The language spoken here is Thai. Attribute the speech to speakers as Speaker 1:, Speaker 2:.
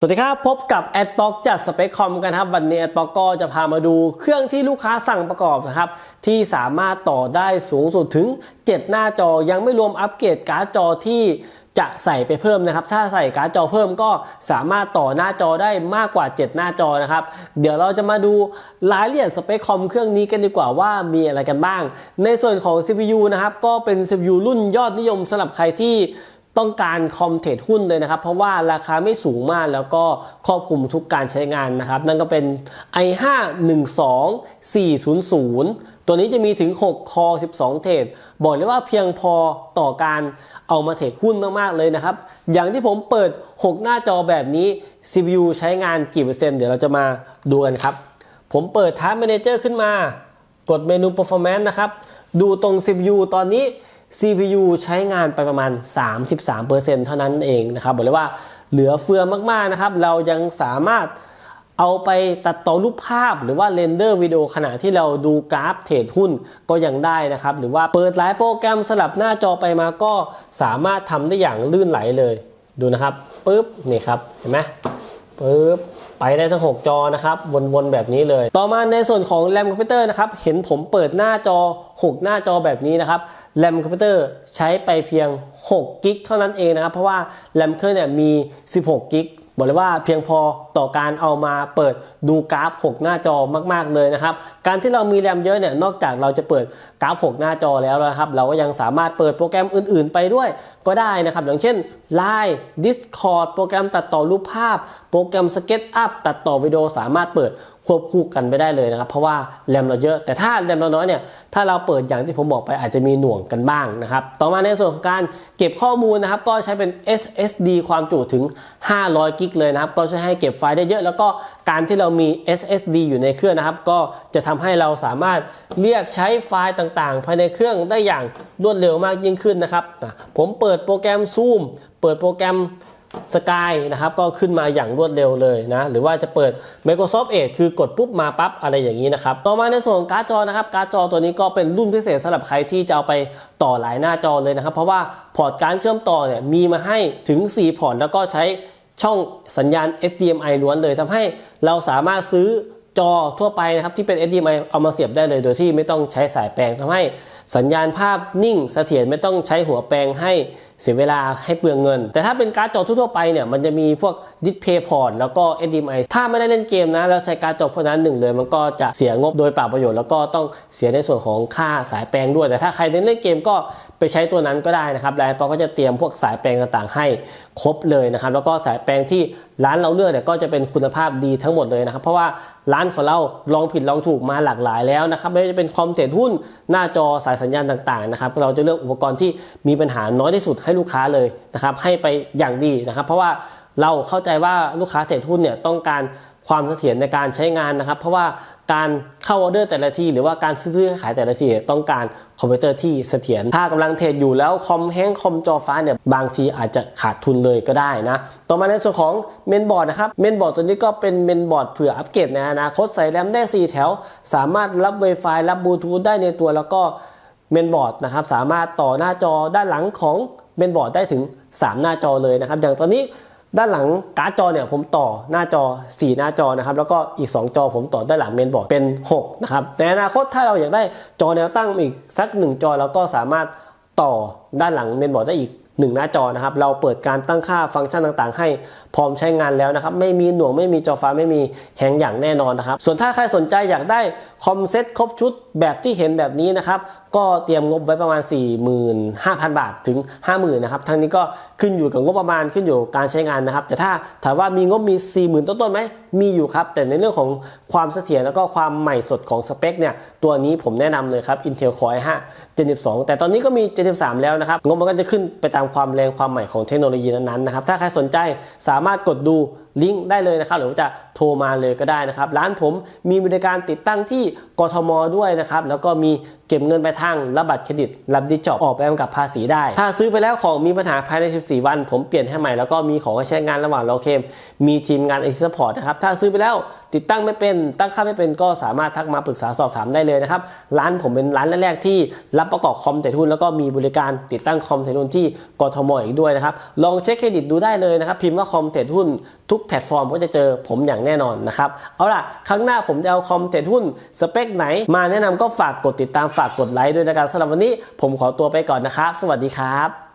Speaker 1: สวัสดีครับ พบกับแอด o อกจัดสเปคคอมกันครับ วันนี้แอด o อกก็จะพามาดูเครื่องที่ลูกค้าสั่งประกอบนะครับ ที่สามารถต่อได้สูงสุดถึง 7 หน้าจอยังไม่รวมอัปเกรดการ์ดจอที่จะใส่ไปเพิ่มนะครับ ถ้าใส่การ์ดจอเพิ่มก็สามารถต่อหน้าจอได้มากกว่า 7 หน้าจอนะครับ เดี๋ยวเราจะมาดูรายละเอียดสเปคคอมเครื่องนี้กันดีกว่าว่ามีอะไรกันบ้าง ในส่วนของ CPU นะครับก็เป็น CPU รุ่นยอดนิยมสำหรับใครที่ ต้องการคอมเทรดหุ้นเลยนะครับ เพราะว่าราคาไม่สูงมากแล้วก็ครอบคลุมทุกการใช้งานนะครับ นั่นก็เป็น i5 12400 ตัวนี้จะมีถึง 6 คอ 12 เทรดบอกเลยว่าเพียงพอต่อการเอามาเทรดหุ้นมาก ๆ เลยนะครับ อย่างที่ผมเปิด 6 หน้าจอแบบนี้ CPU ใช้งานกี่เปอร์เซ็นต์เดี๋ยวเราจะมาดูกันครับ ผมเปิด Task Manager ขึ้นมา กดเมนู Performance นะครับ ดูตรง CPU ตอนนี้ CPU ใช้งานไปประมาณ 33%เท่านั้นเองนะครับบอกเลยว่าเหลือเฟือมากๆนะครับ เรายังสามารถเอาไปตัดต่อรูปภาพหรือว่าเรนเดอร์วิดีโอขณะที่เราดูกราฟเทรดหุ้นก็ยังได้นะครับ หรือว่าเปิดหลายโปรแกรมสลับหน้าจอไปมาก็สามารถทำได้อย่างลื่นไหลเลยดูนะครับปุ๊บนี่ครับเห็นไหมปึ๊บ ไปได้ทั้ง 6 จอนะครับ วนๆแบบนี้เลย ต่อมาในส่วนของแรมคอมพิวเตอร์นะครับเห็นผมเปิดหน้าจอ 6 หน้าจอแบบนี้นะครับแรมคอมพิวเตอร์ใช้ไปเพียง6กิกเท่านั้นเองนะครับเพราะว่าแรมเครื่องเนี่ยมี 16กิก บอกเลยว่าเพียงพอต่อการเอามาเปิดดูกราฟ 6 หน้าจอมาก ๆ เลยนะครับ การที่เรามีแรมเยอะเนี่ยนอกจากเราจะเปิดกราฟ 6 หน้าจอแล้วนะครับ เราก็ยังสามารถเปิดโปรแกรมอื่น ๆ ไปด้วยก็ได้นะครับ อย่างเช่น Line Discord โปรแกรมตัดต่อรูปภาพ โปรแกรม SketchUp ตัดต่อวิดีโอสามารถเปิด ควบคู่กันไปได้เลยนะครับ เพราะว่าแรมเราเยอะ แต่ถ้าแรมเราน้อยเนี่ยถ้าเราเปิดอย่างที่ผมบอกไปอาจจะมีหน่วงกันบ้างนะครับ ต่อมาในส่วนของการเก็บข้อมูลนะครับ ก็ใช้เป็น SSD ความจุถึง 500 กิกเลยนะครับ ก็ช่วยให้เก็บไฟล์ได้เยอะ แล้วก็การที่เรามี SSD อยู่ในเครื่องนะครับ ก็จะทำให้เราสามารถเรียกใช้ไฟล์ต่างๆ ภายในเครื่องได้อย่างรวดเร็วมากยิ่งขึ้นนะครับ ผมเปิดโปรแกรม Zoom เปิดโปรแกรม สกายนะครับก็ขึ้นมาอย่างรวดเร็วเลยนะหรือว่าจะเปิด Microsoft Edge คือกดปุ๊บมาปั๊บอะไรอย่างนี้นะครับต่อมาในส่วนของการ์ดจอนะครับการ์ดจอตัวนี้ก็เป็นรุ่นพิเศษสำหรับใครที่จะเอาไปต่อหลายหน้าจอเลยนะครับ เพราะว่าพอร์ตการเชื่อมต่อเนี่ยมีมาให้ถึง 4 พอร์ตแล้วก็ใช้ช่องสัญญาณ HDMI ล้วนเลยทำให้เราสามารถซื้อจอทั่วไปนะครับที่เป็น HDMI เอามาเสียบได้เลย โดยที่ไม่ต้องใช้สายแปลงทำให้สัญญาณภาพนิ่งเสถียรไม่ต้องใช้หัวแปลงให้ เสียเวลาให้เปลืองเงิน แต่ถ้าเป็นการ์ดจอทั่วไปเนี่ยมันจะมีพวกดิสเพย์พอร์ตแล้วก็ HDMI ถ้าไม่ได้เล่นเกมนะแล้วใช้การ์ดจอพวกนั้นหนึ่งเลย มันก็จะเสียงบโดยเปล่าประโยชน์แล้วก็ต้องเสียในส่วนของค่าสายแปลงด้วย แต่ถ้าใครเล่นเล่นเกมก็ไปใช้ตัวนั้นก็ได้นะครับไลน์ปอก็จะเตรียมพวกสายแปลงต่างๆ ให้ครบเลยนะครับแล้วก็สายแปลงที่ร้านเราเลือกเนี่ยก็จะเป็นคุณภาพดีทั้งหมดเลยนะครับ เพราะว่าร้านของเราลองผิดลองถูกมาหลากหลายแล้วนะครับไม่ว่าจะเป็นคอมเทรดหุ้นหน้าจอสายสัญญาณต่างๆนะครับเราจะเลือกอุปกรณ์ที่มีปัญหาน้อยที่สุดใให้ลูกค้าเลยนะครับให้ไปอย่างดีนะครับ เพราะว่าเราเข้าใจว่าลูกค้าเทรดหุ้นเนี่ยต้องการความเสถียรในการใช้งานนะครับ เพราะว่าการเข้าออเดอร์แต่ละทีหรือว่าการซื้อขายแต่ละทีต้องการคอมพิวเตอร์ที่เสถียรถ้ากำลังเทรดอยู่แล้วคอมแห้งคอมจอฟ้าเนี่ยบางทีอาจจะขาดทุนเลยก็ได้นะ ต่อมาในส่วนของเมนบอร์ดนะครับเมนบอร์ดตัวนี้ก็เป็นเมนบอร์ดเผื่ออัปเกรดในอนาคตใส่แรมได้ 4 แถว สามารถรับ Wi-Fi รับบลูทูธได้ในตัวแล้วก็เมนบอร์ดนะครับสามารถต่อหน้าจอด้านหลังของ นบอร์ดได้ถึง 3 หน้าจอเลยนะครับ อย่างตอนนี้ด้านหลังการ์ดจอเนี่ยผมต่อหน้าจอ 4 หน้าจอนะครับแล้วก็อีก 2 จอผมต่อด้านหลังเมนบอร์ดเป็น 6 นะครับในอนาคตถ้าเราอยากได้จอแนวตั้งอีกสัก 1 จอเราก็สามารถต่อด้านหลังเมนบอร์ดได้อีก 1 หน้าจอนะครับเราเปิดการตั้งค่าฟังก์ชันต่างๆ ให้พร้อมใช้งานแล้วนะครับไม่มีหน่วงไม่มีจอฟ้าไม่มีแฮงอย่างแน่นอนนะครับส่วนถ้าใครสนใจอยากได้คอมเซ็ตครบชุดแบบที่เห็นแบบนี้นะครับ ก็เตรียมงบไว้ประมาณ 45,000 บาทถึง 50,000นะครับทั้งนี้ก็ขึ้นอยู่กับงบประมาณขึ้นอยู่การใช้งานนะครับ แต่ถ้าถามว่ามีงบมี 40,000 ต้นๆไหมมีอยู่ครับ แต่ในเรื่องของความเสถียรแล้วก็ความใหม่สดของสเปคเนี่ยตัวนี้ผมแนะนำเลยครับ Intel Core i5 72แต่ตอนนี้ก็มี73แล้วนะครับ งบมันก็จะขึ้นไปตามความแรงความใหม่ของเทคโนโลยีนั้นๆนะครับถ้าใครสนใจสามารถกดดูลิงก์ได้เลยนะครับหรือว่าจะโทรมาเลยก็ได้นะครับ ร้านผมมีบริการติดตั้งที่กทมด้วยนะครับ แล้วก็มีเก็บเงินไปลายทางรับบัตรเครดิต รับดิจิตออกไปกำกับภาษีได้ ถ้าซื้อไปแล้วของมีปัญหาภายใน 14 วัน ผมเปลี่ยนให้ใหม่แล้วก็มีของให้ใช้งานระหว่างรอเคมมีทีมงานไอซีสปอร์ตนะครับถ้าซื้อไปแล้วติดตั้งไม่เป็นตั้งค่าไม่เป็นก็สามารถทักมาปรึกษาสอบถามได้เลยนะครับ ร้านผมเป็นร้านแรกๆที่รับประกอบคอมแต่ทุนแล้วก็มีบริการติดตั้งคอมแต่ทุนที่กทมอีกด้วยนะครับ ลองเช็คเครดิตดูได้เลยนะครับ พิมพ์ว่าคอมเทรดหุ้นทุกแพลตฟอร์มก็จะเจอผมอย่างแน่นอนนะครับเอาล่ะครั้งหน้าผมจะเอาคอมเทรดหุ้นสเปคไหน มาแนะนำก็ฝากกดติดตามฝากกดไลค์ด้วยนะครับสำหรับวันนี้ผมขอตัวไปก่อนนะครับ สวัสดีครับ